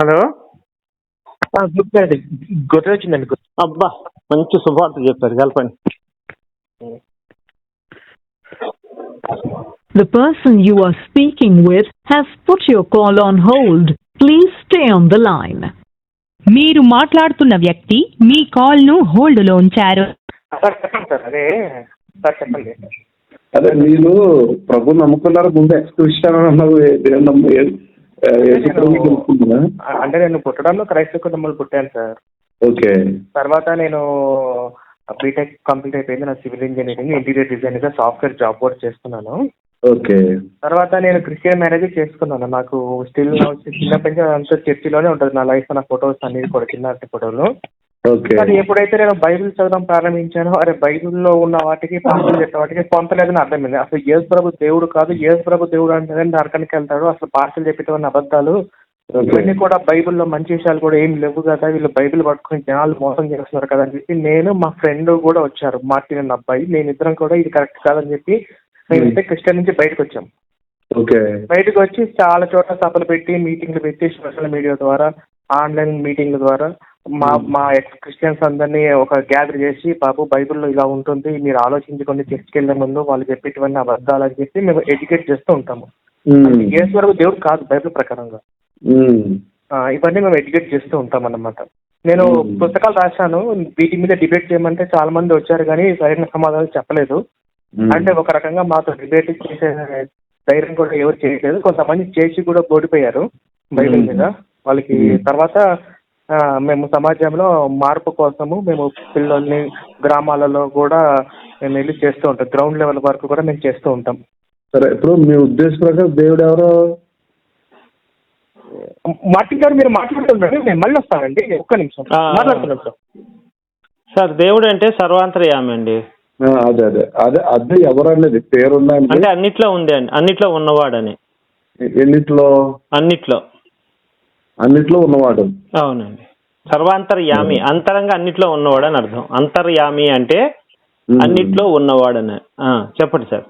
Hello? గొర్రె వచ్చిందండి. అబ్బా మంచి శుభార్త చెప్పారు. కలపండి. The person you are speaking with has put your call on hold. Please stay on the line. మీరు మాట్లాడుతున్న వ్యక్తి మీ కాల్ను హోల్డ్లో ఉంచారు సార్ చెప్పండి సార్. అదే సార్ చెప్పండి. అదే మీరు ప్రభు నమ్ముకున్నారు? ముందు ఎక్స్క్రిషన్ అన్నావు అంటే నేను పుట్టడంలో క్రైస్తవ కుటుంబంలో పుట్టాను సార్. ఓకే. తర్వాత నేను బీటెక్ కంప్లీట్ అయిపోయింది నా సివిల్ ఇంజనీరింగ్ ఇంటీరియర్ డిజైన్గా సాఫ్ట్వేర్ జాబ్ కూడా చేస్తున్నాను. ఓకే. తర్వాత నేను క్రిస్టియన్ మ్యారేజ్ చేసుకున్నాను. నాకు స్టిల్ చిన్నప్పటి నుంచి అంతా చర్చిలోనే ఉంటుంది. నా లైఫ్ నా ఫొటోస్ అన్ని కూడా చిన్నటి ఫోటోలు. కానీ ఎప్పుడైతే నేను బైబిల్ చదవడం ప్రారంభించానో అరే బైబిల్లో ఉన్న వాటికి పాటలు చెప్పే వాటికి పొంతలేదని అర్థమైంది. అసలు యేసు ప్రభు దేవుడు కాదు యేసు ప్రభు దేవుడు అంటే నరకానికి వెళ్తాడు అసలు పాటలు చెప్పేటవన్నీ అబద్ధాలు. ఇవన్నీ కూడా బైబిల్లో మంచి విషయాలు కూడా ఏం లేవు కదా వీళ్ళు బైబిల్ పట్టుకుని జనాలు మోసం చేస్తున్నారు కదా అని చెప్పి నేను మా ఫ్రెండ్ కూడా వచ్చారు మార్టిన్ అన్న అబ్బాయి. నేను ఇద్దరం కూడా ఇది కరెక్ట్ కాదని చెప్పి మేమైతే క్రిస్టియన్ నుంచి బయటకు వచ్చాం. బయటకు వచ్చి చాలా చోట్ల సభలు పెట్టి మీటింగ్లు పెట్టి సోషల్ మీడియా ద్వారా ఆన్లైన్ మీటింగ్ల ద్వారా మా మా ఎక్స్ క్రిస్టియన్స్ అందరినీ ఒక గ్యాదర్ చేసి బాబు బైబిల్లో ఇలా ఉంటుంది మీరు ఆలోచించుకొని చర్చికి వెళ్ళే ముందు వాళ్ళు చెప్పేటివన్నీ అబద్ధాలు అని చెప్పి మేము ఎడ్యుకేట్ చేస్తూ ఉంటాము. యేసు వరకు దేవుడు కాదు బైబిల్ ప్రకారంగా ఇవన్నీ మేము ఎడ్యుకేట్ చేస్తూ ఉంటాం అన్నమాట నేను. పుస్తకాలు రాశాను వీటి మీద డిబేట్ చేయమంటే చాలా మంది వచ్చారు కానీ సరైన సమాధానం చెప్పలేదు. అంటే ఒక రకంగా మాతో డిబేట్ చేసే ధైర్యం కూడా ఎవరు చేయట్లేదు కొంతమంది చేసి కూడా ఓడిపోయారు బైబిల్. మీద వాళ్ళకి. తర్వాత మేము సమాజంలో మార్పు కోసము మేము పిల్లల్ని గ్రామాలలో కూడా మేము వెళ్ళి చేస్తూ ఉంటాం. గ్రౌండ్ లెవెల్ వరకు కూడా మేము చేస్తూ ఉంటాం. సరే ఇప్పుడు మీ ఉద్దేశ ప్రకారం దేవుడు ఎవరు? మార్టిన్ గారు మీరు మాట్లాడుతున్నారు నేను మళ్ళీ వస్తానండి. ఒక్క నిమిషం. మాట్లాడుతున్నాం సార్. సార్ దేవుడు అంటే సర్వాంతర్యామి అండి. అదే అదే. అదే అదే ఎవరు అనేది అంటే అంటే అన్నిట్లో ఉంది అండి. అన్నిట్లో ఉన్నవాడని. ఎన్నిట్లో? అన్నిట్లో. అన్నిట్లో ఉన్నవాడు. అవునండి. సర్వాంతర్యామి అంతరంగా అన్నిట్లో ఉన్నవాడు అని అర్థం. అంతర్యామి అంటే. అన్నిట్లో ఉన్నవాడని ఆ, చెప్పండి సార్.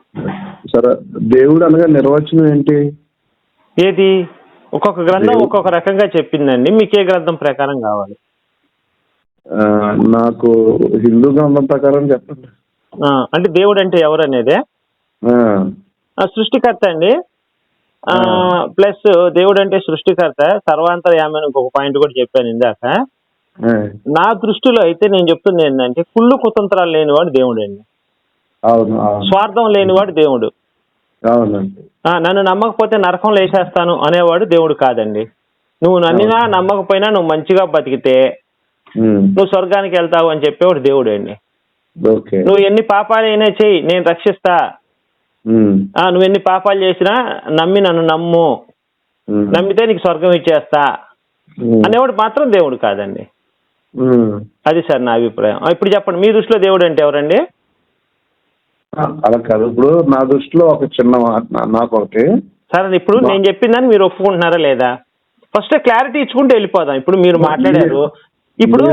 సరే దేవుడు అనగా నిర్వచనం ఏంటి? ఏది? ఒక్కొక్క గ్రంథం ఒక్కొక్క రకంగా చెప్పిందండి. మీకు ఏ గ్రంథం ప్రకారం కావాలి? నాకు హిందూ గ్రంథం ప్రకారం చెప్పండి. అంటే దేవుడు అంటే ఎవరు అనేదే? సృష్టికర్త అండి. ప్లస్ దేవుడు అంటే సృష్టికర్త సర్వాంతర్యామి అని ఇంకొక పాయింట్ కూడా చెప్పాను ఇందాక. నా దృష్టిలో అయితే నేను చెప్తుంది ఏంటంటే కుళ్ళు కుతంత్రాలు లేనివాడు దేవుడు అండి స్వార్థం లేనివాడు దేవుడు. నన్ను నమ్మకపోతే నరకంలో వేసేస్తాను అనేవాడు దేవుడు కాదండి. నువ్వు నన్నినా నమ్మకపోయినా నువ్వు మంచిగా బతికితే నువ్వు స్వర్గానికి వెళ్తావు అని చెప్పేవాడు దేవుడు అండి నువ్వు ఎన్ని పాపాలైనా చెయ్యి నేను రక్షిస్తా. నువ్వు ఎన్ని పాపాలు చేసినా నమ్మి నన్ను నమ్ము. నమ్మితే నీకు స్వర్గం ఇచ్చేస్తా. అనేవాడు మాత్రం దేవుడు కాదండి. అది సార్ నా అభిప్రాయం. ఇప్పుడు చెప్పండి మీ దృష్టిలో దేవుడు అంటే ఎవరండి? అలా కాదు. ఇప్పుడు నా దృష్టిలో ఒక చిన్న మాట నా- నాకు ఒకటి. సరే ఇప్పుడు నేను చెప్పిందని మీరు ఒప్పుకుంటున్నారా లేదా? ఫస్ట్ క్లారిటీ ఇచ్చుకుంటూ వెళ్ళిపోదాం. ఇప్పుడు మీరు మాట్లాడారు. ఇప్పుడు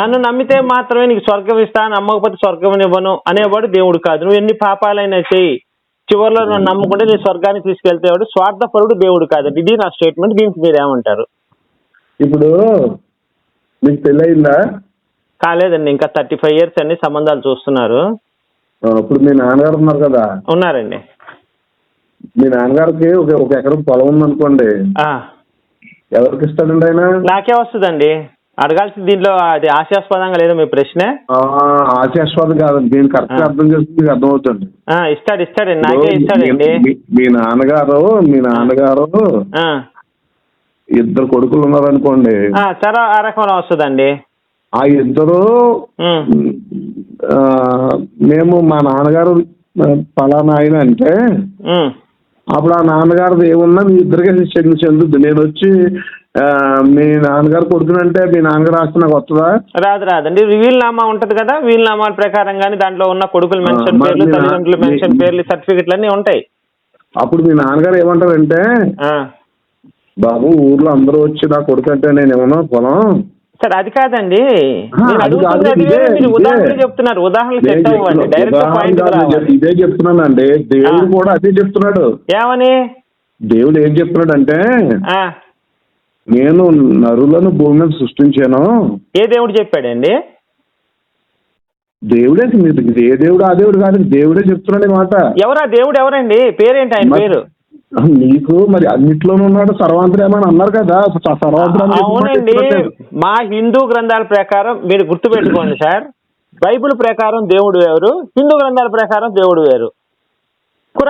నన్ను నమ్మితే మాత్రమే నీకు స్వర్గం ఇస్తా నమ్మకపోతే స్వర్గం ఇవ్వను అనేవాడు దేవుడు కాదు. నువ్వు ఎన్ని పాపాలైనా చెయ్యి చివరిలో నన్ను నమ్ముకుంటే నీ స్వర్గానికి తీసుకెళ్తేవాడు స్వార్థపరుడు దేవుడు కాదండి. ఇది నా స్టేట్మెంట్ దీనికి మీరు ఏమంటారు? ఇప్పుడు మీకు పెళ్ళయిందా? కాలేదండి. ఇంకా థర్టీ ఫైవ్ ఇయర్స్ అన్ని సంబంధాలు చూస్తున్నారు. ఇప్పుడు మీ నాన్నగారు ఉన్నారు కదా? ఉన్నారండి. మీ నాన్నగారికి ఒక ఒక ఎకరం పొలం ఉందనుకోండి. ఎవరికి ఇస్తాడండి ఆయన? నాకే వస్తుందండి. అడగాల్సింది దీంట్లో అది ఆశాస్పదంగా లేదా మీ ప్రశ్నే? ఆ, ఆశాస్వాదం కాదండి. దీన్ని కరెక్ట్గా అర్థం మీకు అర్థమవుతుంది. ఇస్తాడు ఇస్తాడండి నాకే ఇస్తాడండి మీ- నాన్నగారు మీ నాన్నగారు ఆ, ఇద్దరు కొడుకులు ఉన్నారనుకోండి. ఆ, సరే ఆ రకంలో వస్తుందండి. ఆ ఇద్దరు మేము మా నాన్నగారు పలానా ఆయన అంటే. అప్పుడు ఆ నాన్నగారిది ఏమున్నా మీ ఇద్దరికే చెంది చెందుద్ది నేను వచ్చి మీ నాన్నగారు కొడుకునంటే మీ నాన్నగారు ఆస్తి నాకు వస్తుందా? రాదు రాదండి వీలునామా ఉంటది కదా వీలునామాల ప్రకారం కానీ దాంట్లో ఉన్న కొడుకులు మెన్షన్ పేర్లు తల్లిదండ్రులు మెన్షన్ పేర్లు సర్టిఫికెట్లు అన్ని ఉంటాయి. అప్పుడు మీ నాన్నగారు ఏమంటారంటే ఆ. బాబు ఊర్లో అందరూ వచ్చి నా కొడుకు అంటే నేను ఏమన్నా పొలం? సరే అది కాదండి. ఉదాహరణలు చెప్తున్నారు. ఉదాహరణలు సెట్ అవ్వండి డైరెక్ట్ ఉదాహరణ పాయింట్ ఇదే చెప్తున్నానండి. దేవుడు. కూడా అదే చెప్తున్నాడు. ఏమని? దేవుడు ఏం చెప్తున్నాడు అంటే ఆ, నేను నరులను భూమి మీద సృష్టించాను. ఏ దేవుడు చెప్పాడండి? దేవుడే మీరు ఏ దేవుడు ఆ దేవుడు కాదు దేవుడే చెప్తున్నాడు మాట. ఎవరా దేవుడు ఎవరండి? పేరేంటి ఆయన పేరు? నీకు మరి అన్నిట్లోనూ ఉన్నాడు సర్వాంతరేమని అన్నారు కదా సర్వాంతరం అవునండి. మా హిందూ గ్రంథాల ప్రకారం మీరు గుర్తుపెట్టుకోండి సార్. బైబిల్ ప్రకారం దేవుడు వేరు హిందూ గ్రంథాల ప్రకారం దేవుడు వేరు.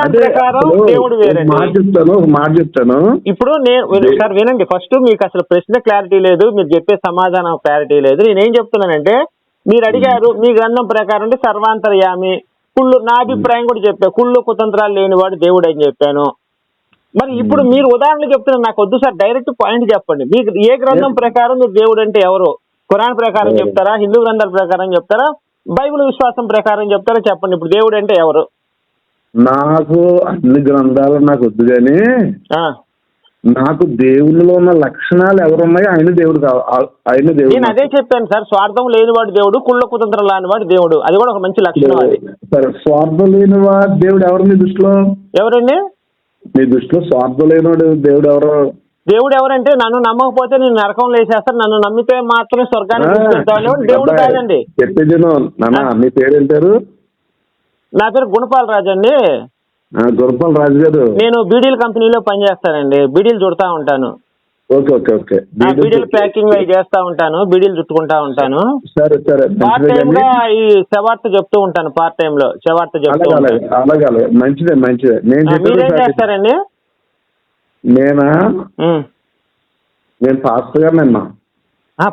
అదే ప్రకారం ఇప్పుడు దేవుడు ఒక మాట వేరండి చెప్తాను ఒక మాట చెప్తాను. ఇప్పుడు నేను సార్ వినండి. ఫస్ట్ మీకు అసలు ప్రశ్న క్లారిటీ లేదు మీరు చెప్పే సమాధానం క్లారిటీ లేదు. నేనేం చెప్తున్నానంటే మీరు అడిగారు మీ గ్రంథం ప్రకారం అంటే సర్వాంతర్యామి కుళ్ళు నా అభిప్రాయం కూడా చెప్పా. కుళ్ళు కుతంత్రాలు లేనివాడు దేవుడు అని చెప్పాను. మరి ఇప్పుడు మీరు ఉదాహరణ చెప్తున్నారు. నాకు వద్దు సార్ డైరెక్ట్ పాయింట్ చెప్పండి. మీకు ఏ గ్రంథం ప్రకారం మీరు దేవుడు అంటే ఎవరు? ఖురాన్ ప్రకారం చెప్తారా? హిందూ గ్రంథాల ప్రకారం చెప్తారా? బైబిల్ విశ్వాసం ప్రకారం చెప్తారా? చెప్పండి. ఇప్పుడు దేవుడు అంటే ఎవరు? నాకు అన్ని గ్రంథాలు నాకు వద్దు కానీ ఆ. నాకు దేవునిలో ఉన్న లక్షణాలు ఎవరున్నాయో ఆయన దేవుడు ఆయన దేవుడు నేను అదే చెప్పాను సార్ స్వార్థం లేనివాడు దేవుడు కుళ్ళ కుతంత్రం లేనివాడు దేవుడు. అది కూడా ఒక మంచి లక్షణం అది. సరే స్వార్థం లేని వాడు దేవుడు ఎవరు మీ దృష్టిలో? ఎవరండి? మీ దృష్టిలో స్వార్థం లేనివాడు దేవుడు ఎవరు? దేవుడు ఎవరంటే నన్ను నమ్మకపోతే నేను నరకం లేచేస్తాను నన్ను నమ్మితే మాత్రమే స్వర్గానికి దేవుడు కాదండి. చెప్పేది మీ పేరు ఏం పేరు? నా పేరు గుణపాల్ రాజు అండి. ఆ, గురపాల్ రాజు గారు. నేను బీడీల కంపెనీలో పనిచేస్తానండి. బీడీలు చుడతా ఉంటాను. Okay okay okay. బీడీలు ప్యాకింగ్ అవి చేస్తా ఉంటాను. బీడీలు చుట్టుకుంటా ఉంటాను. సరే సరే. పార్ట్ టైం ఈ శవార్త చెప్తూ ఉంటాను పార్ట్ టైం లో శవార్త చెప్తూ అలాగే అలాగే మంచిదే మంచిదే. నేను మీరేం చేస్తారండి? నేనా. నేను పాస్టర్ గారు నిన్న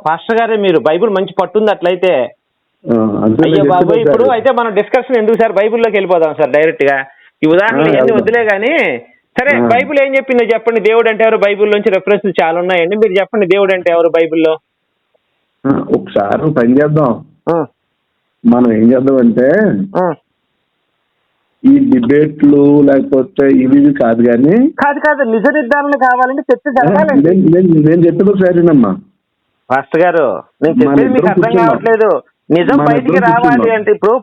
పాస్టర్ గారే మీరు. బైబిల్ మంచి పట్టుంది అట్లయితే. అయ్యో బాబు ఇప్పుడు. అయితే మనం డిస్కషన్ ఎందుకు సార్? బైబిల్లోకి వెళ్ళిపోదాం సార్ డైరెక్ట్గా. ఈ ఉదాహరణలు ఎన్ని వెళ్దాం. వద్దులే గానీ సరే. బైబిల్ ఏం చెప్పిందో చెప్పండి. దేవుడు అంటే ఎవరు? బైబిల్ నుంచి రెఫరెన్స్ చాలా ఉన్నాయండి. మీరు చెప్పండి దేవుడు అంటే ఎవరు బైబిల్లో ఒకసారి ఒక పని చేద్దాం. మనం ఏం చేద్దాం అంటే. ఈ డిబేట్లు లేకపోతే ఇవి కాదు కానీ కాదు కాదు నిజ నిర్ధారణ కావాలంటే చర్చ జరగాలండి నేను- చెప్పేది ఒకసారినమ్మా మాస్టర్ గారు నేను చెప్పేది మీకు అర్థం. కావట్లేదు. నిజం బయటికి రావాలి. అంటే ఇప్పుడు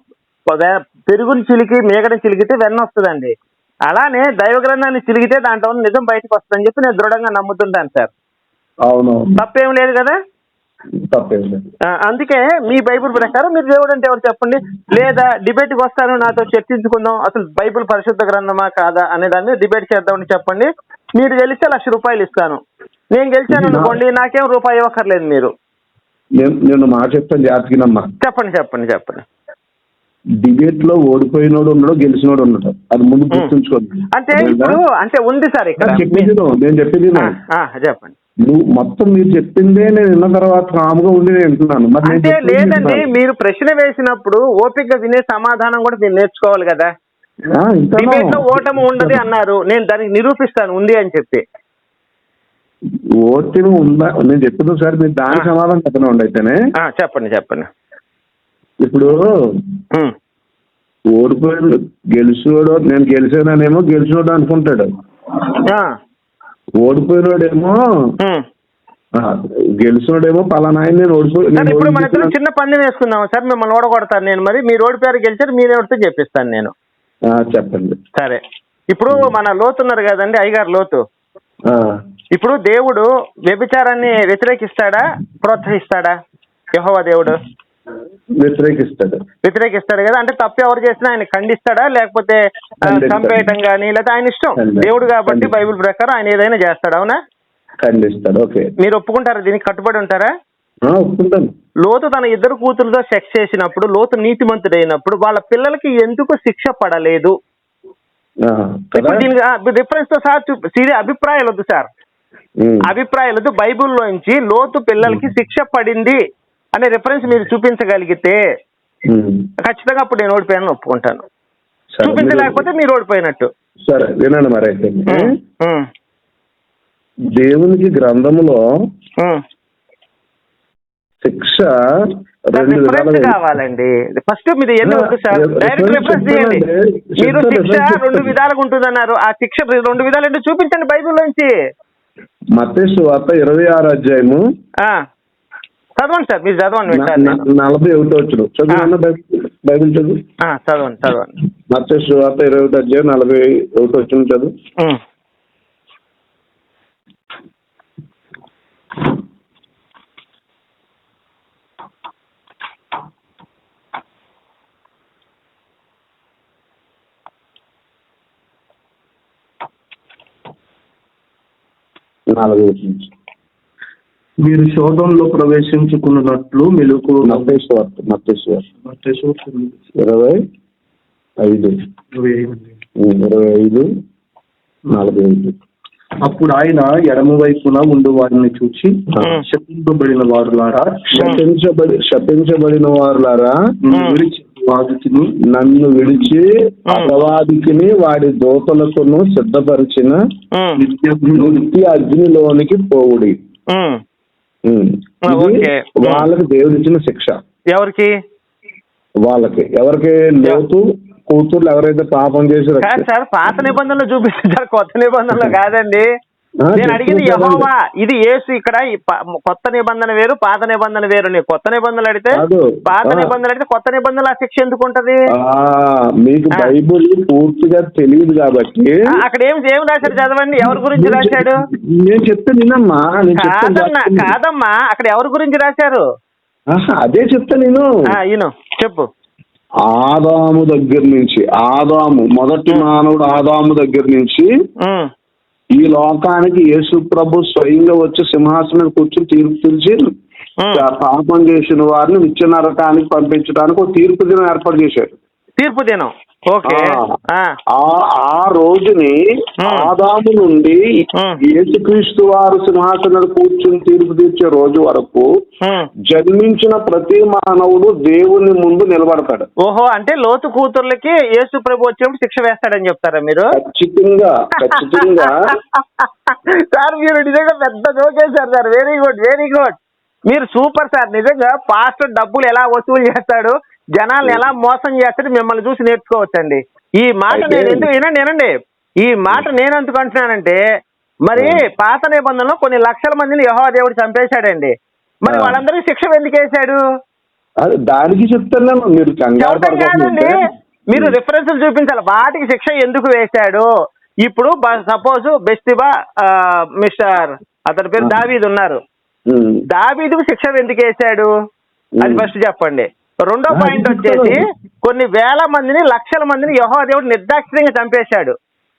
పెరుగుని చిలికి మేకని చిలికితే వెన్న వస్తుందండి. అలానే దైవ గ్రంథాన్ని చిలికితే దాంట్లో ఉన్న నిజం బయటకు వస్తుందని చెప్పి నేను దృఢంగా నమ్ముతుంటాను సార్. అవును తప్పేం లేదు కదా? అందుకే మీ బైబిల్ ప్రకారం మీరు దేవుడు అంటే ఎవరు చెప్పండి? లేదా డిబేట్కి వస్తాను నాతో చర్చించుకుందాం అసలు బైబిల్ పరిశుద్ధ గ్రంథమా కాదా అనే దాన్ని డిబేట్ చేద్దామని చెప్పండి. మీరు గెలిస్తే లక్ష రూపాయలు ఇస్తాను. నేను గెలిచాను అనుకోండి నాకేం రూపాయి ఇవ్వక్కర్లేదు మీరు. నేను నేను మాట చెప్తాను జాతకినమ్మా. చెప్పండి చెప్పండి చెప్పండి. డిబేట్లో ఓడిపోయినోడు ఉన్నాడు గెలిచినోడు ఉన్నాడు అది ముందు గుర్తుంచుకోండి. అంటే ఇప్పుడు అంటే ఉంది సార్ ఇక్కడ. చెప్పేది నేను చెప్పేది చెప్పండి. నువ్వు మొత్తం మీరు చెప్పిందే నేను విన్న తర్వాత కాముగా ఉండి నేను వింటున్నాను. మరి నేను అంటే లేదండి. మీరు ప్రశ్న వేసినప్పుడు ఓపిక వినే సమాధానం కూడా మీరు నేర్చుకోవాలి కదా. డిబేట్లో ఓటమి ఉండదు అన్నారు. నేను దానికి నిరూపిస్తాను ఉంది అని చెప్పి. ఓటిని ఉందా? నేను చెప్పింది ఒకసారి మీరు దాని. సమాధానం చెప్పనండి అయితేనే? చెప్పండి చెప్పండి. ఇప్పుడు ఓడిపోయాడు గెలిచినోడు నేను గెలిచాననేమో గెలిచినోడు అనుకుంటాడు. ఓడిపోయినోడేమో గెలిచినోడేమో పలానా ఆయన నేను ఓడిపోయి సార్ ఇప్పుడు మన ఇద్దరం ఓడిపోయినా- చిన్న పందెం వేసుకుందాం సార్? మిమ్మల్ని ఓడగొడతాను నేను మరి. మీరు ఓడిపోయారు గెలిచారు మీరు ఎవరితో చెప్పిస్తాను నేను. చెప్పండి. సరే. ఇప్పుడు మన లోతు ఉన్నారు కదండి అయ్యగారు లోతు. ఇప్పుడు దేవుడు వ్యభిచారాన్ని వ్యతిరేకిస్తాడా? ప్రోత్సహిస్తాడా? యెహోవా దేవుడు? వ్యతిరేకిస్తాడు. వ్యతిరేకిస్తాడు కదా? అంటే తప్పు ఎవరు చేసినా ఆయన ఖండిస్తాడా? లేకపోతే. చంపేయటం కానీ లేదా ఆయన ఇష్టం. దేవుడు కాబట్టి. బైబిల్ ప్రకారం ఆయన ఏదైనా చేస్తాడు? అవునా? ఖండిస్తాడు. ఓకే. మీరు ఒప్పుకుంటారా? దీనికి కట్టుబడి ఉంటారా? ఒప్పుకుంటాను. లోతు తన ఇద్దరు కూతురుతో సెక్స్ చేసినప్పుడు లోతు నీతిమంతుడైనప్పుడు వాళ్ళ పిల్లలకి ఎందుకు శిక్ష పడలేదు? ఇప్పుడు దీనికి రిఫరెన్స్తో సార్ చూపి ఇది అభిప్రాయాలు వద్దు సార్. ఉమ్. అభిప్రాయాలు వద్దు బైబిల్లోంచి లోతు పిల్లలకి శిక్ష పడింది అనే రిఫరెన్స్ మీరు చూపించగలిగితే. ఖచ్చితంగా అప్పుడు నేను ఓడిపోయాను ఒప్పుకుంటాను. చూపించలేకపోతే మీరు- ఓడిపోయినట్టు. సరే వినండి మరి అయితే. దేవునికి గ్రంథములో. శిక్ష రిఫరెన్స్ కావాలండి. ఫస్ట్ మీరు డైరెక్ట్ రిఫరెన్స్ చేయండి. మీరు శిక్ష రెండు. విధాలుగా ఉంటుందన్నారు. ఆ శిక్ష రెండు విధాలు చూపించండి బైబిల్లోంచి. మతేసు వార్త ఇరవై ఆరు అధ్యాయము. చదవండి సార్ మీరు చదవండి. నలభై ఒకటి వచ్చును. చదువు బైబిల్ చదువు? చదవండి చదవండి. మతేసు వార్త ఇరవై ఒకటి అధ్యాయం నలభై ఒకటి వచ్చును చదువు. నాలుగు నుంచి మీరు శోధంలో ప్రవేశించుకున్నట్లు మెలకు మత్తేశ్వర్ మత్తేశ్వర్. ఇరవై ఐదు. ఇరవై ఐదు. నలభై ఐదు అప్పుడు ఆయన ఎడమ వైపున ఉండు వారిని చూచి ఆ. శపింపబడిన వారులారా శపించబడి శపించబడిన వారులారా నిన్ను వాదితిని నన్ను విడిచి అపవాదికిని వాడి దోతలకును సిద్ధపరిచిన నిత్య అగ్నిలోనికి పోవుడి. వాళ్ళకి దేవుడిచ్చిన శిక్ష. ఎవరికి? వాళ్ళకి. ఎవరికి లోతు కూతుర్లు ఎవరైతే పాపం చేసి సార్ పాత నిబంధనలు చూపిస్తారు కొత్త నిబంధనలు కాదండి. నేను అడిగింది యహోవా ఇది యేసు ఇక్కడ కొత్త నిబంధన వేరు పాత నిబంధన వేరు. నీ కొత్త నిబంధనలు అడిగితే. పాత. నిబంధనలు అడిగితే కొత్త నిబంధనలు ఆ శిక్ష ఎందుకు ఉంటది మీకు. బైబుల్ పూర్తిగా తెలియదు కాబట్టి అక్కడ ఏం ఏం రాశాడు చదవండి? ఎవరి గురించి రాశాడు? నేను చెప్తే నిన్నమ్మా కాదన్నా కాదమ్మా అక్కడ ఎవరి గురించి రాశారు? అదే చెప్తా నేను. ఈను చెప్పు. ఆదాము దగ్గర నుంచి ఆదాము మొదటి మానవుడు ఆదాము దగ్గర నుంచి ఈ లోకానికి యేసు ప్రభు స్వయంగా వచ్చి సింహాసనం కూర్చొని తీర్పు తీర్చి ఉమ్. పాపం చేసిన వారిని నిత్య నరకానికి పంపించడానికి ఒక తీర్పు దినం ఏర్పాటు చేశారు తీర్పు దినం ఓకే. ఆ, రోజుని. ఆదాము నుండి. యేసుక్రీస్తు వారు సింహాసనం కూర్చుని తీర్పు తీర్చే రోజు వరకు. జన్మించిన ప్రతి మానవుడు దేవుని ముందు నిలబడతాడు. ఓహో అంటే లోతు కూతుర్లకి యేసు ప్రభు వచ్చినప్పుడు శిక్ష వేస్తాడని చెప్తారా మీరు? ఖచ్చితంగా ఖచ్చితంగా. సార్ మీరు నిజంగా పెద్ద జోకేశారు sir. Very good very good మీరు సూపర్ సార్. నిజంగా పాస్టర్ డబ్బులు ఎలా వసూలు చేస్తాడు? జనాల్ని ఎలా మోసం చేస్తాడు మిమ్మల్ని చూసి నేర్చుకోవచ్చండి. ఈ మాట నేను ఎందుకు వినండి వినండి ఈ మాట నేను ఎందుకు అంటున్నానంటే మరి పాత నిబంధనలో కొన్ని లక్షల మందిని యహోవా దేవుడు చంపేశాడండి. మరి. వాళ్ళందరికీ శిక్ష ఎందుకు వేశాడు? అది దానికి చెప్తున్నాను మీరు కాదండి. మీరు రిఫరెన్సులు చూపించాలి. వాటికి శిక్ష ఎందుకు వేశాడు? ఇప్పుడు సపోజ్ బెస్టిబా మిస్టర్ అతని పేరు. దావీద్ ఉన్నారు. దావీదుకు శిక్ష ఎందుకు వేశాడు? అది. ఫస్ట్ చెప్పండి. రెండో పాయింట్ వచ్చేసి. కొన్ని వేల మందిని లక్షల మందిని యహో దేవుడు నిర్దాక్షిణ్యంగా చంపేశాడు.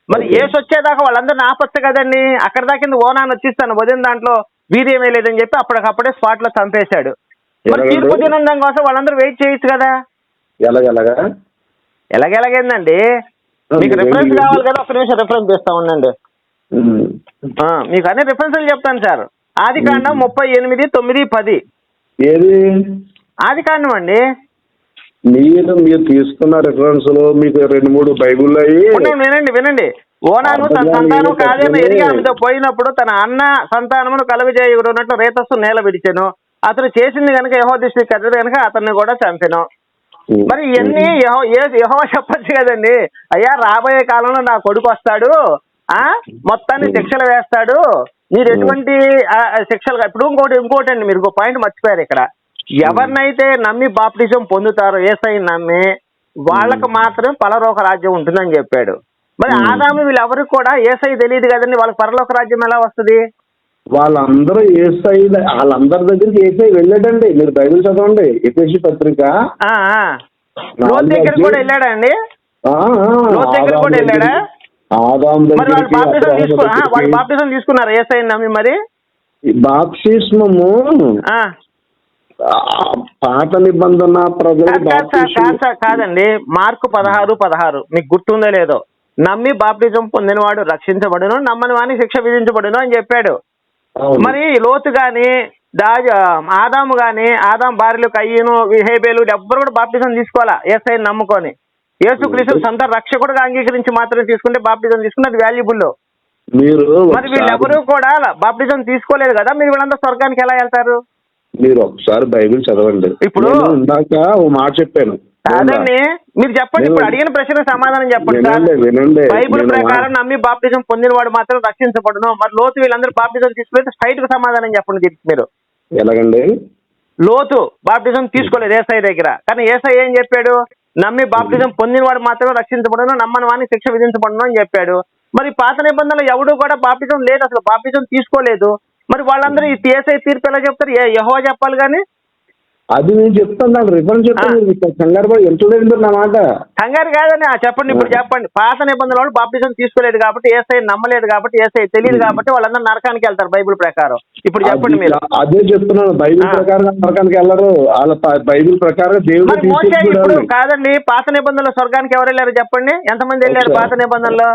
మరి. ఏసు వచ్చేదాకా వాళ్ళందరిని ఆపచ్చు కదండి. అక్కడ దాకా ఓనాన్ని వచ్చిస్తాను? వదిన దాంట్లో వీర్యమే లేదని చెప్పి అప్పటికప్పుడే స్పాట్లో చంపేశాడు. మరి? తీర్పు దినం దాని కోసం వాళ్ళందరూ వెయిట్ చేయొచ్చు కదా. ఎలాగెలాగా ఎలాగెలాగైందండి మీకు రిఫరెన్స్? కావాలి కదా? ఒక నిమిషం రిఫరెన్స్ చేస్తా ఉండండి. మీకు అన్ని రిఫరెన్స్లు చెప్తాను సార్. ఆది కాండం ముప్పై ఎనిమిది తొమ్మిది పది. ఏది? ఆది కాండం అండి? మీరు మీరు తీసుకున్న రిఫరెన్స్లో మీకు రెండు మూడు బైబుల్ అయ్యి వినండి వినండి. ఓనాను తన సంతానం కాదేమో. ఎదిగి ఆమెతో పోయినప్పుడు తన అన్న సంతానమును కలుగజేయున్నట్లు రేతస్సు నేల విడిచెను. అతను చేసింది కనుక యహో దృష్టికి కట్టడు కనుక అతన్ని కూడా చంపెను. మరి ఇవన్నీ యహో యెహోవా చెప్పొచ్చు కదండి? అయ్యా రాబోయే కాలంలో నా కొడుకు వస్తాడు ఆ? మొత్తాన్ని శిక్షలు వేస్తాడు. మీరు ఎటువంటి శిక్షలు ఇప్పుడు ఇంకోటి ఇంకోటి అండి మీరు ఇంకో పాయింట్ మర్చిపోయారు ఇక్కడ. ఎవరినైతే నమ్మి బాప్టిజం పొందుతారో ఏసై నమ్మి వాళ్ళకు మాత్రమే పరలోక రాజ్యం ఉంటుందని చెప్పాడు. మరి. ఆదాము వీళ్ళెవరికి కూడా ఏసై తెలియదు కదండి వాళ్ళకి పరలోక రాజ్యం ఎలా వస్తుంది? వాళ్ళందరూ ఏసై వాళ్ళందరి దగ్గరికి ఏసై వెళ్ళాడండి. మీరు బైబిల్ చదవండి. ఎఫ్ఎసి పత్రిక. దగ్గరికి కూడా వెళ్ళాడా అండి? ఆ, ఆ, లోతు దగ్గరికి కూడా వెళ్ళాడా? వాళ్ళు బాప్టిజం తీసుకున్నారు ఏసై నమ్మి మరి. ఆ, పాత నిబంధన కాదండి. మార్కు పదహారు పదహారు. మీకు గుర్తుందో లేదో. నమ్మి బాప్టిజం పొందినవాడు రక్షించబడును నమ్మని వాని శిక్ష విధించబడును అని చెప్పాడు. మరి లోతు గాని దాజ ఆదాము గాని ఆదాం భార్యలు కయ్యను విహేబేలు ఎవ్వరు కూడా బాప్టిజం తీసుకోవాలా? ఏసై నమ్ముకొని. యేసుక్రీస్తు సొంత రక్షకుడుగా అంగీకరించి మాత్రమే తీసుకుంటే బాప్టిజం తీసుకుంటే అది వాల్యుబుల్ మీరు మరి వీళ్ళెవరూ కూడా బాప్టిజం తీసుకోలేదు కదా? మీరు వీళ్ళంతా స్వర్గానికి ఎలా వెళ్తారు? మీరు ఒకసారి బైబిల్ చదవండి. ఇప్పుడు- ఇందాక ఓ మాట చెప్పాను. కాదండి. మీరు చెప్పండి ఇప్పుడు అడిగిన ప్రశ్నకు సమాధానం చెప్పండి బైబిల్ ప్రకారం నమ్మి బాప్టిజం పొందిన వాడు మాత్రం రక్షించబడును. మరి లోతు వీళ్ళందరూ బాప్టిజం తీసుకుని స్ట్రైట్గా సమాధానం చెప్పండి దీనికి మీరు. ఎలాగండి? లోతు బాప్టిజం తీసుకోలేదు ఏసఐ దగ్గర. కానీ ఏసఐ ఏం చెప్పాడు? నమ్మి బాప్టిజం పొందిన వాడు మాత్రమే రక్షించబడును నమ్మని వాడిని శిక్ష విధించబడును అని చెప్పాడు. మరి పాత నిబంధనలు ఎవడు కూడా బాప్టిజం లేదు అసలు బాప్టిజం తీసుకోలేదు. మరి వాళ్ళందరూ ఈ ఏసఐ తీర్పు ఎలా చెప్తారు? ఏ యహో చెప్పాలి కానీ? అది నేను చెప్తాను దాని రిఫరెన్స్ చెప్తాను కంగారు పడి ఎంతలేదు నా మాట. కంగారు కాదని చెప్పండి ఇప్పుడు చెప్పండి. పాత నిబంధనల వాళ్ళు బాప్టిజం తీసుకోలేదు కాబట్టి ఏసఐ నమ్మలేదు కాబట్టి ఏసఐ తెలియదు కాబట్టి వాళ్ళందరూ నరకానికి వెళ్తారు బైబిల్ ప్రకారం. ఇప్పుడు చెప్పండి మీరు. అది- చెప్తున్నాను. బైబిల్. ప్రకారం నరకానికి వెళ్ళరు. వాళ్ళ బైబిల్ ప్రకారం దేవుడు కాదండి పాత నిబంధనలో స్వర్గానికి ఎవరు వెళ్ళారు చెప్పండి? ఎంతమంది వెళ్ళారు. పాత నిబంధనలో?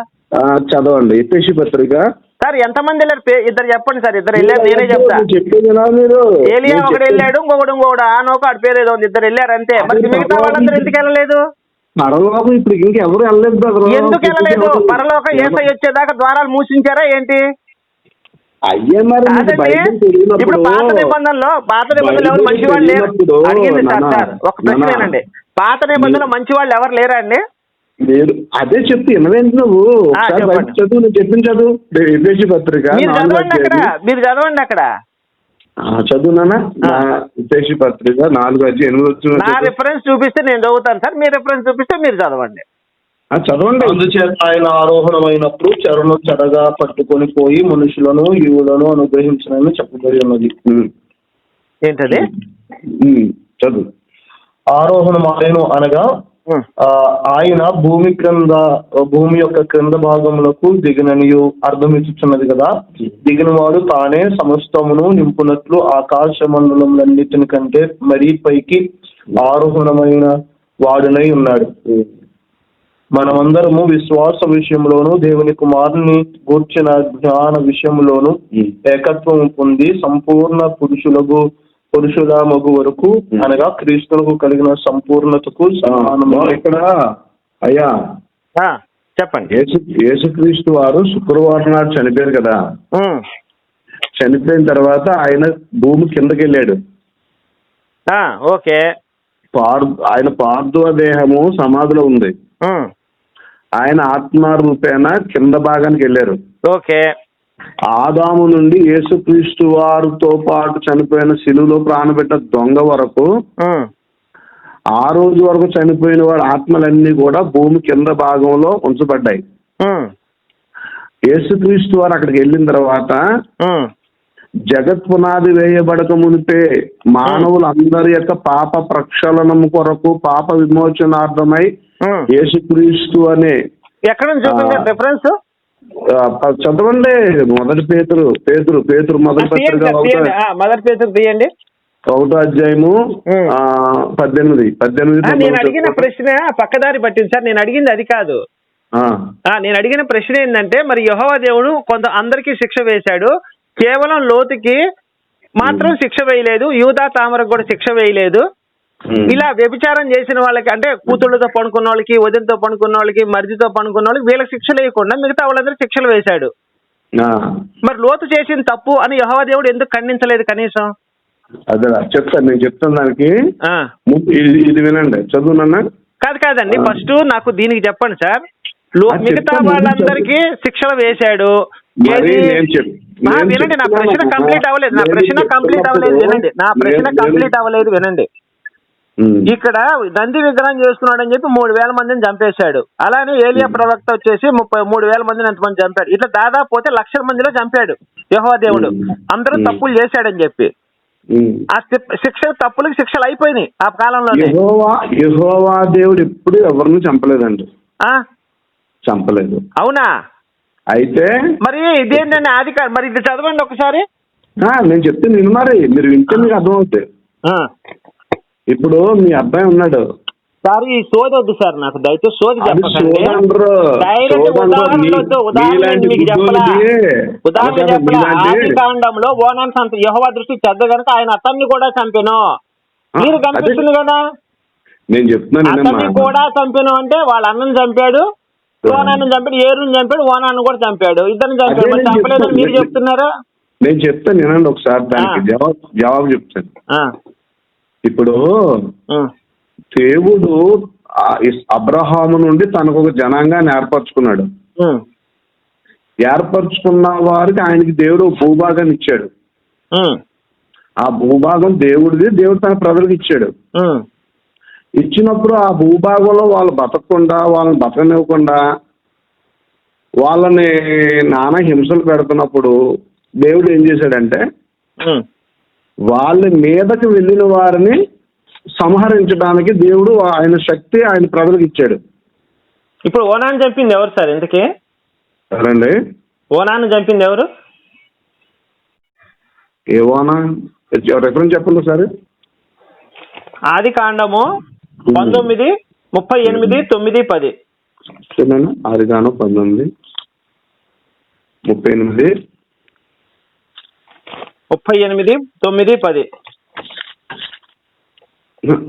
చదవండి. ఎప్పేసి పత్రిక సార్ ఎంతమంది వెళ్ళారు? ఇద్దరు చెప్పండి సార్ ఇద్దరు వెళ్ళారు నేనే చెప్తా. ఏలియా ఒకడు వెళ్ళాడు ఇంకొకడు ఇంకొకడు ఆ నోక ఆడి పేరు ఏదో ఉంది ఇద్దరు వెళ్ళారు అంతే. మరి మిగతా వాళ్ళందరూ ఎందుకు వెళ్ళలేదు? పరలోకం ఇప్పుడు ఇంకెవరు వెళ్ళలేదు. ఎందుకు వెళ్ళలేదు? పరలోకం ఏసై వచ్చేదాకా ద్వారాలు మూసించారా ఏంటి? అయ్యే మరి ఇప్పుడు పాత నిబంధనలో పాత నిబంధనలు ఎవరు మంచి వాళ్ళు లేరు అడిగింది సార్ సార్ ఒక ప్రశ్న. ఏనండి పాత నిబంధనలో మంచి వాళ్ళు ఎవరు లేరా అండి? లేదు అదే చెప్తే వినవేంటి నువ్వు. చదువు నేను చెప్పిన చదువు ఎప్పేసి పత్రిక మీరు చదవండి అక్కడ అధ్యాయం. మీరు చదవండి అక్కడ. ఆ, చదువునానా నా ఉద్దేశ పత్రిక నాలుగు అధ్యాయం ఎనిమిది వచ్చిన నా రిఫరెన్స్ చూపిస్తే నేను చదువుతాను సార్ మీ రిఫరెన్స్ చూపిస్తే మీరు చదవండి. ఆ, చదవండి. అందుచేత ఆయన ఆరోహణమైనప్పుడు చెరను చెరగా పట్టుకొని పోయి మనుషులను ఈవులను అనుగ్రహించనని చెప్పబడి ఉన్నది. ఏంటది? చదువు. ఆరోహణం ఆయన అనగా ఆయన భూమి క్రింద భూమి యొక్క క్రింద భాగములకు దిగిననియు అర్థమిచ్చుచున్నది కదా. దిగిన వాడు తానే సమస్తమును నింపునట్లు ఆకాశ మండలములన్నిటిని కంటే మరీ పైకి ఆరోహణమైన వాడునై ఉన్నాడు. మనమందరము విశ్వాస విషయంలోను దేవుని కుమారుని గూర్చిన జ్ఞాన విషయంలోను ఏకత్వం పొంది సంపూర్ణ పురుషులకు పురుషుల మగు వరకు అనగా క్రీస్తులకు కలిగిన సంపూర్ణతకు సమానము. ఇక్కడ అయ్యా. చెప్పండి. యేసు యేసుక్రీస్తు వారు శుక్రవారం నాడు చనిపోయారు కదా. ఉం. చనిపోయిన తర్వాత ఆయన భూమి కిందకి వెళ్ళాడు ఆ, ఓకే. పార్ ఆయన పార్థివ దేహము సమాధిలో ఉంది. ఆయన ఆత్మ రూపేణ కింద భాగానికి వెళ్ళారు. ఓకే. ఆదాము నుండి యేసుక్రీస్తు వారితో పాటు చనిపోయిన శిలువలో ప్రాణపెట్ట దొంగ వరకు. ఆ రోజు వరకు చనిపోయిన వాడి ఆత్మలన్నీ కూడా భూమి కింద భాగంలో ఉంచబడ్డాయి. యేసుక్రీస్తు వారు అక్కడికి వెళ్ళిన తర్వాత. జగత్ పునాది వేయబడక మునిపే మానవులందరి యొక్క పాప ప్రక్షాళనం కొరకు పాప విమోచనార్థమై. యేసుక్రీస్తు అనే ఎక్కడ. రిఫరెన్స్ ప- చదవండి. మొదటి పేతురు పేతురు పేతురు మొదటి పత్రిక మొదటి పేరు తీయండి. ఒకటో అధ్యాయము పద్దెనిమిది. పద్దెనిమిది నేను అడిగిన ప్రశ్న పక్కదారి పట్టింది సార్. నేను అడిగింది అది కాదు. నేను అడిగిన ప్రశ్న ఏంటంటే మరి యహోవా దేవుడు కొంత అందరికీ శిక్ష వేశాడు. కేవలం లోతుకి మాత్రం శిక్ష వేయలేదు. యూదా తామరకు కూడా శిక్ష వేయలేదు. ఇలా వ్యభిచారం చేసిన వాళ్ళకి అంటే కూతుళ్ళతో పడుకున్న వాళ్ళకి వదినతో పడుకున్న వాళ్ళకి మరిదితో పడుకున్న వాళ్ళకి వీళ్ళకి శిక్ష లేకుండా మిగతా వాళ్ళందరూ శిక్షలు వేశాడు. మరి లోతు చేసిన తప్పు అని యహోవా దేవుడు ఎందుకు ఖండించలేదు కనీసం? అదే చెప్తాను నేను చెప్తాను దానికి ఇది వినండి. చదువునన్నా కాదు కాదండి. ఫస్ట్ నాకు దీనికి చెప్పండి సార్. మిగతా వాళ్ళందరికీ శిక్షలు వేశాడు. వినండి నా ప్రశ్న. కంప్లీట్ అవ్వలేదు. నా ప్రశ్న కంప్లీట్ అవ్వలేదు. వినండి నా ప్రశ్న కంప్లీట్ అవ్వలేదు. వినండి. ఇక్కడ నంది విగ్రహం చేస్తున్నాడు అని చెప్పి మూడు వేల మందిని చంపేశాడు. అలానే ఏలియా ప్రవక్త వచ్చేసి ముప్పై మూడు వేల మందిని ఎంతమంది చంపాడు. ఇట్లా దాదాపు పోతే లక్షల మందిలో చంపాడు యెహోవా దేవుడు. ఉం. అందరూ. తప్పులు చేశాడని చెప్పి. ఆ శిక్ష తప్పులకు శిక్షలు అయిపోయినాయి ఆ యెహోవా యెహోవా దేవుడు ఎప్పుడు ఎవరిని చంపలేదండి. ఆ? చంపలేదు. అవునా? అయితే మరి ఇదేంటండి ఆది మరి ఇది చదవండి ఒకసారి. నేను చెప్తే నేను మరి. మీరు వింటే మీకు అర్థమవుతాయి ఇప్పుడు మీ అబ్బాయి ఉన్నాడు. సార్ ఈ సోది వద్దు సార్ నాకు దయచేసి సోది చెప్పకండి. డైరెక్ట్. ఉదాహరణ మీకు చెప్పలా? ఉదాహరణ చెప్పలా? ఆది కాండంలో సంత యహోవా దృష్టి చెడ్డ కనుక ఆయన అతన్ని కూడా చంపెను. మీరు కనిపిస్తుంది కదా? నేను చెప్తున్నాను అతన్ని. కూడా చంపెను అంటే వాళ్ళ అన్నని చంపాడు ఓనాన్ని చంపాడు ఏరుని చంపాడు ఓనాన్ని కూడా చంపాడు. ఇద్దరిని చంపాడు. అదే మరి చంపలేదని చెప్తున్నారా? నేను చెప్తాను ఒకసారి దానికి. జవాబు జవాబు చెప్తాను. ఇప్పుడు దేవుడు అబ్రహాము నుండి తనకు ఒక జనాంగాన్ని ఏర్పరచుకున్నాడు. ఏర్పరచుకున్న వారికి ఆయనకి దేవుడు భూభాగాన్ని ఇచ్చాడు. ఆ. భూభాగం దేవుడిది దేవుడు తన ప్రజలకు ఇచ్చాడు. ఇచ్చినప్పుడు ఆ భూభాగంలో వాళ్ళు బతకకుండా వాళ్ళని బతకనివ్వకుండా వాళ్ళని నానా హింసలు పెడుతున్నప్పుడు దేవుడు ఏం చేశాడంటే వాళ్ళ మీదకి వెళ్ళిన వారిని సంహరించడానికి దేవుడు ఆయన శక్తి ఆయన ప్రజలకు ఇచ్చాడు. ఇప్పుడు ఓనాన్ని చంపింది ఎవరు సార్ ఇంతకీ? సరేండి ఓనాన్ని చంపింది ఎవరు? ఏవోనా రిఫరెన్స్ చెప్పండి సార్. ఆది కాండము పంతొమ్మిది ముప్పై ఎనిమిది తొమ్మిది పది. చూడండి ఆదిగాను పంతొమ్మిది ముప్పై ఎనిమిది ముప్పై ఎనిమిది తొమ్మిది పది.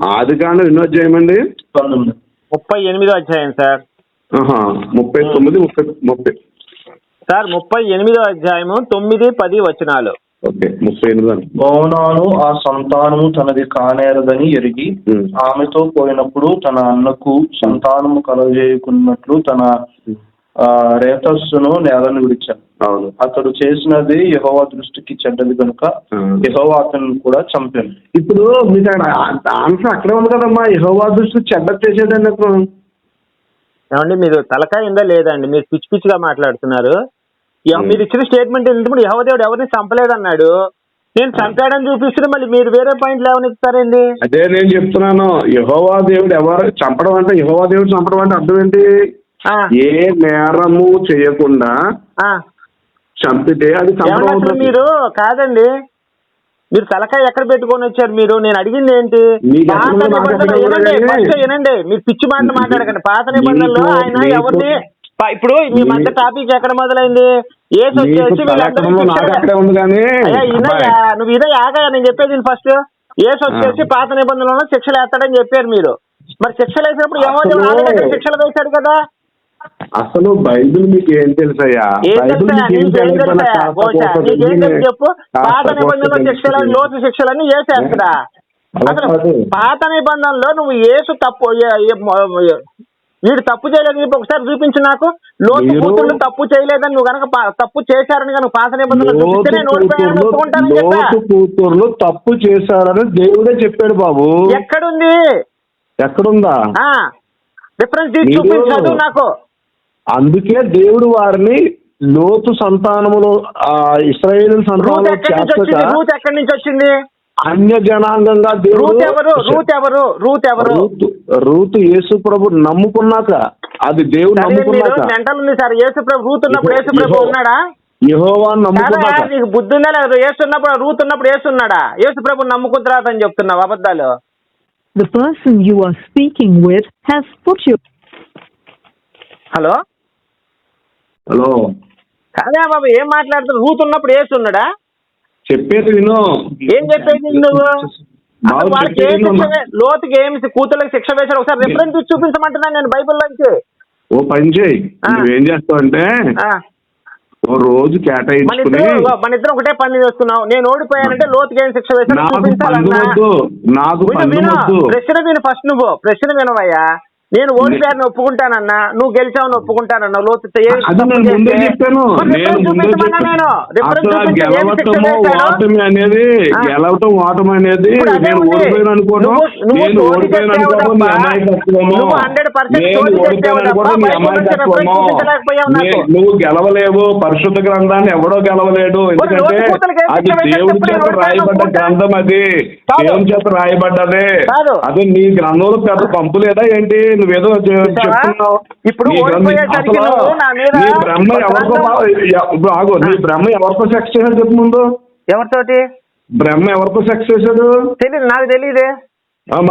ఆదిగాను ఎన్నో అధ్యాయం పంతొమ్మిది. ముప్పై ఎనిమిదో అధ్యాయం సార్. ముప్పై తొమ్మిది ముప్పై ముప్పై. సార్ ముప్పై ఎనిమిదో అధ్యాయము తొమ్మిది పది వచనాలు. ఓకే ముప్పై ఎనిమిది మౌనాను ఆ సంతానము తనది కానేరదని ఎరిగి. ఆమెతో పోయినప్పుడు తన అన్నకు సంతానము కలగజేయకున్నట్లు తన ఆ, రేతస్సును నేలను విడిచాను. అవును. అతడు చేసినది యహోవా దృష్టికి చెడ్డది కనుక. యహోవా అతను కూడా చంపాను ఇప్పుడు మీకు ఆన్సర్ అక్కడే ఉంది కదమ్మా. యహోవా దృష్టి చెడ్డ చేసేదండి ఏమండి మీరు తలకాయ ఉందా లేదండి మీరు పిచ్చి పిచ్చిగా మాట్లాడుతున్నారు. మీరు ఇచ్చిన స్టేట్మెంట్ ఏంటంటే యహోదేవుడు ఎవరిని చంపలేదన్నాడు. నేను చంపాడని చూపిస్తుంటే మళ్ళీ మీరు వేరే పాయింట్లు ఏమనిస్తారండి? అదే నేను చెప్తున్నాను. యహోవా దేవుడు ఎవరు చంపడం అంటే యహోవా దేవుడు చంపడం అంటే అర్థం ఏంటి? ఆ, ఏ నేరము చేయకుండా ఆ. చంపితే అది. మీరు? కాదండి. మీరు తలకాయ ఎక్కడ పెట్టుకొని వచ్చారు మీరు? నేను అడిగింది ఏంటి? పాత నిబంధనలు వినండి ఫస్ట్ మీరు పిచ్చి మాటలు మాట్లాడకండి. పాత నిబంధనలో ఆయన ఎవరిని ఇప్పుడు మీ మధ్య టాపిక్ ఎక్కడ మొదలైంది? ఏసు నీకు వచ్చేసి నువ్వు ఇదే ఆగా నేను చెప్పేది ఫస్ట్ ఏసు వచ్చేసి పాత నిబంధనలో శిక్షలు వేస్తాడని చెప్పారు మీరు. మరి శిక్షలు వేసినప్పుడు ఎవరు శిక్షలు వేశాడు కదా? అసలు బైబిల్ మీకు ఏం తెలుసయ్యా? బైబిల్ మీకు ఏం చెప్పు? పాత నిబంధనలో శిక్షలని లోతు శిక్షలని అసలు కాదు. పాత నిబంధనలో నువ్వు ఏసు తప్పు వీడు తప్పు చేయలేదని చెప్పి ఒకసారి చూపించు నాకు. లోతు కూతుళ్ళు తప్పు చేయలేదని నువ్వు కనుక తప్పు చేశారని కనుక పాత నిబంధనలు కూతుర్లు తప్పు చేశారని దేవుడే చెప్పాడు బాబు. ఎక్కడుంది? ఎక్కడుందా? మీరు- చూపించదు నాకు. అందుకే దేవుడు వారిని లోతు సంతానములో ఆ ఇస్రాయేల్ రూత్ సంతానంలో ఎక్కడి నుంచి చేర్చక వచ్చింది? రూత్ ఎక్కడి నుంచి వచ్చింది? అన్య జనాంగంగా దేవుడు రూత్ ఎవరు? రూత్ ఎవరు? రూత్ ఎవరు? రూతు యేసు ప్రభు నమ్ముకున్నాక అది దేవుడు నమ్ముకున్నాక మెంటల్ ఉంది సార్. యేసు ప్రభు రూత్ ఉన్నప్పుడు యేసు ప్రభు ఉన్నాడా? యెహోవా నమ్ముకున్నాక. నీకు బుద్ధి ఉందా లేదు? యేసు ఉన్నప్పుడు రూత్ ఉన్నప్పుడు యేసు ఉన్నాడా? యేసు ప్రభు నమ్ముకున్న తర్వాత అని చెప్తున్నావు అబద్ధాలు. The person you are speaking with has put your hello? Hello. కాదా బాబు ఏం మాట్లాడుతున్నావు? రూత్ ఉన్నప్పుడు యేసు ఉన్నాడా చెప్పేది విను. ఏం చెప్పేది నువ్వు? బాబు అసలు వాళ్ళకి ఏ చెప్పేది శిక్ష విను. వే- లోతుకి ఏమి కూతుర్లకు శిక్ష వేశారు ఒకసారి రిఫరెన్స్ చూపించమంటున్నాను నేను బైబిల్లోంచి ఓ పని చేయి. ఆ. నువ్వేం చేస్తావు అంటే ఆ, ఓ రోజు మన కేటాయించుకుని ఇద్దరు మన ఇద్దరు ఒకటే పని చేస్తున్నావు. నేను ఓడిపోయానంటే లోతుకి ఏం శిక్ష వేశారు నాకు పండు చూపించాలన్నా వద్దు. నాకు విను పండు విను. వద్దు. ప్రశ్న విను ఫస్ట్ నువ్వు. ప్రశ్న వినవయ్యా. నేను ఓడిపోయాను ఒప్పుకుంటానన్నా నువ్వు గెలిచావని ఒప్పుకుంటానన్నా లోతు నేను నేను అనేది. గెలవటం ఓటమి అనేది. ఓడిపోయాను అనుకోను. నువ్వు- నువ్వు నేను తోటి ఓడిపోయాను చెప్పావు అనుకోను నీ తప్ప, అమాయకత్వము నువ్వు 100% నేను తోటి ఓడిపోయాను చెప్పావు అనుకోను తప్ప, నీ బైబిల్ నుంచి అమాయకత్వము reference చూపించలేకపోయావు నాకు. నే- నువ్వు గెలవలేవు పరిశుద్ధ గ్రంథాన్ని ఎవడో గెలవలేడు. ఎందుకంటే అది దేవుడి చేత రాయబడ్డ. గ్రంథం అది. దేవుని చేత రాయబడ్డదే. అదే నీ గ్రంథంలో పెద్ద పంపు లేదా ఏంటి? నువ్వేదో? చెప్తున్నావు. ఇప్పుడు నీ నా బ్రహ్మ ఎవరితో నీ బ్రహ్మ సెక్స్ చేశాడు చెప్పు ముందు. ఎవరితోటి? బ్రహ్మ ఎవరితో సెక్స్ చేశాడు? తెలియదు నాకు తెలియదే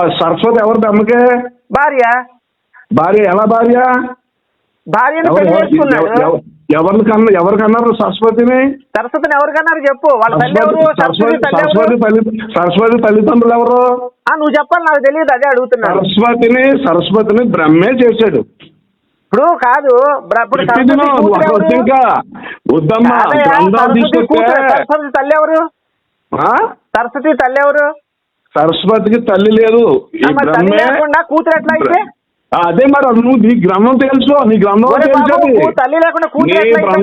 సరస్వతి ఎవరు బ్రహ్మకే? భార్య. భార్య ఎలా భార్య? భార్యను పెళ్ళి చేసుకున్నాడు. ఎవ- ఎవరిని కన్నా ఎవరికన్నారు సరస్వతిని సరస్వతిని ఎవరికన్నారు చెప్పు? వాళ్ళ తల్లి ఎవరు? సరస్వతి సరస్వతి సరస్వతి తల్లి తల్లిదండ్రులు ఎవరు? నువ్వు చెప్పాలి నాకు తెలియదు అదే అడుగుతున్నాను. సరస్వతిని సరస్వతిని బ్రహ్మే చేశాడు. ఇప్పుడు కాదు సరస్వతి ఇంకా. వద్దమ్మా తల్లి ఎవరు? ఆ? సరస్వతి తల్లి ఎవరు? సరస్వతికి తల్లి లేదు. కూతురు ఎట్లా అయితే? అదే మరి నువ్వు నీ గ్రంథం తెలుసు నీ గ్రంథం బాబు,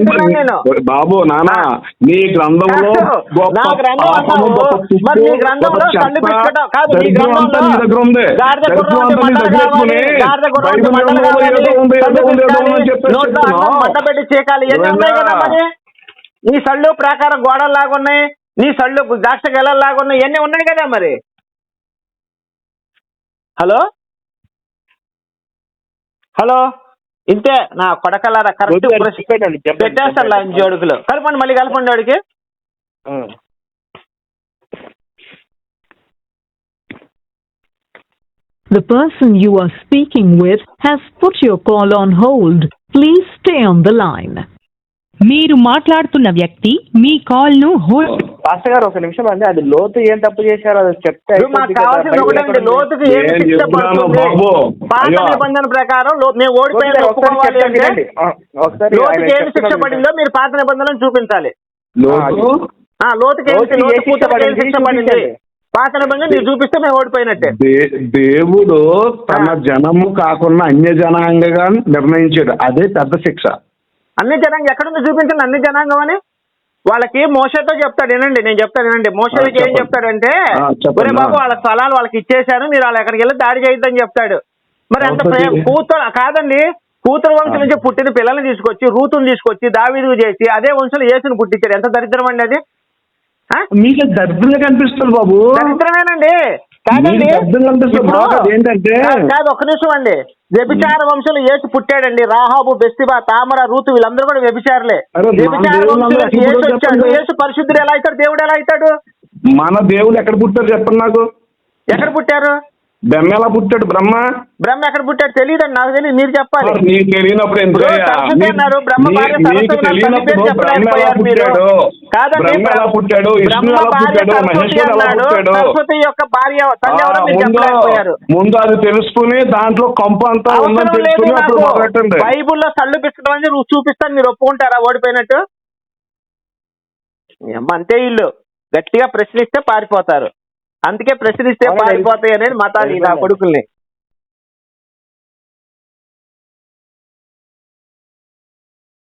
తెలుసు నేను? బాబు నాన్న ఆ. నీ గ్రంథంలో గొప్ప పాపము. గొప్ప దరిద్రం అంతా దగ్గర ఉంది. దరిద్రం అంతా దగ్గర పెట్టుకుని. ఏదో ఉంది, ఏదో ఉంది, ఏదో ఉంది అని చెప్పేసి నీ సళ్ళు ప్రాకారం గోడలు లాగున్నాయి నీ సళ్ళు ద్రాక్ష గెలలు లాగున్నాయి ఇవన్నీ ఉన్నాయి కదా మరి? హలో? హలో ఇంతే నా కొడకలారా కరెక్ట్ చెప్పండి, పెట్టేస్తాను జోడుకులు కలపండి మళ్ళీ కలపండి వాడికి. The person you are speaking with has put your call on hold. Please stay on the line. మీరు మాట్లాడుతున్న వ్యక్తి మీ కాల్ను హోల్డ్ పాస్టర్ గారు ఒక నిమిషం అండి. అది లోతు ఏం తప్పు చేశారో అది చెప్తే? లోతుకి. నిబంధన ప్రకారం మేము ఓడిపోయిన లోతుకి ఏం శిక్ష పడిందో మీరు పాత నిబంధనలు చూపించాలి. లోతు? ఆ లోతుకి శిక్ష పడింది? శిక్ష పడింది? చూపించండి. పాత నిబంధన మీరు చూపిస్తే మేము ఓడిపోయినట్టే. దేవుడు తన జనము కాకుండా అన్య జనాంగగా నిర్ణయించాడు. అదే పెద్ద శిక్ష. అన్ని జనాంగం ఎక్కడుందో చూపించండి అన్ని జనాంగం అని. వాళ్ళకి మోసతో చెప్తాడు వినండి నేను చెప్తాను వినండి. మోసకి ఏం. చెప్తాడంటే. ఒరే బాబు వాళ్ళ స్థలాలు వాళ్ళకి ఇచ్చేశాను మీరు వాళ్ళు ఎక్కడికి వెళ్ళి దాడి చేయొద్దని చెప్తాడు. మరి అంత కూతురు కాదండి కూతురు వంశం నుంచి పుట్టిన పిల్లల్ని తీసుకొచ్చి రూతుని తీసుకొచ్చి దావీదు చేసి అదే వంశంలో యేసుని పుట్టించారు ఎంత దరిద్రం అండి అది? మీకు దరిద్రంగా కనిపిస్తుంది బాబు. దరిద్రమేనండి. కాదండి. అదేంటంటే- కాదు, ఒక్క నిమిషం అండి. వ్యభిచార వంశంలో యేసు పుట్టాడండి. రాహాబు బెస్తిబా తామర రూతు వీళ్ళందరూ కూడా వ్యభిచారులే. వ్యభిచార వంశంలో వచ్చాడు. చెప్పండి. యేసు పరిశుద్ధుడు ఎలా అవుతాడు? దేవుడు ఎలా అవుతాడు? మన దేవుడు ఎక్కడ పుట్టారు చెప్పండి నాకు. ఎక్కడ పుట్టారు? బ్రహ్మ ఎలా పుట్టాడు బ్రహ్మ? బ్రహ్మ ఎక్కడ పుట్టాడు తెలియదండి నాకు తెలియదు మీరు చెప్పాలి. నీకు తెలియనప్పుడు అన్నారు, బ్రహ్మ భార్య. పుట్టాడు? కాదండి ఎలా పుట్టాడు? సరస్వతి యొక్క భార్య తల్లి ఎవరో ఆ, మీరు ముందు చెప్పలేకపోయారు. ముందు అది తెలుసుకుని దాంట్లో కంప అంతా ఉందని తెలుసుకుని అప్పుడు మొదలెట్టండి. బైబుల్లో సల్లు పిచ్చడం అని చూపిస్తాను మీరు ఒప్పుకుంటారా? ఓడిపోయినట్టు? అంతే ఇల్లు గట్టిగా ప్రశ్నిస్తే పారిపోతారు. అందుకే ప్రశ్నిస్తే. పారిపోతాయి అనేది మతాలు నా కొడుకుల్ని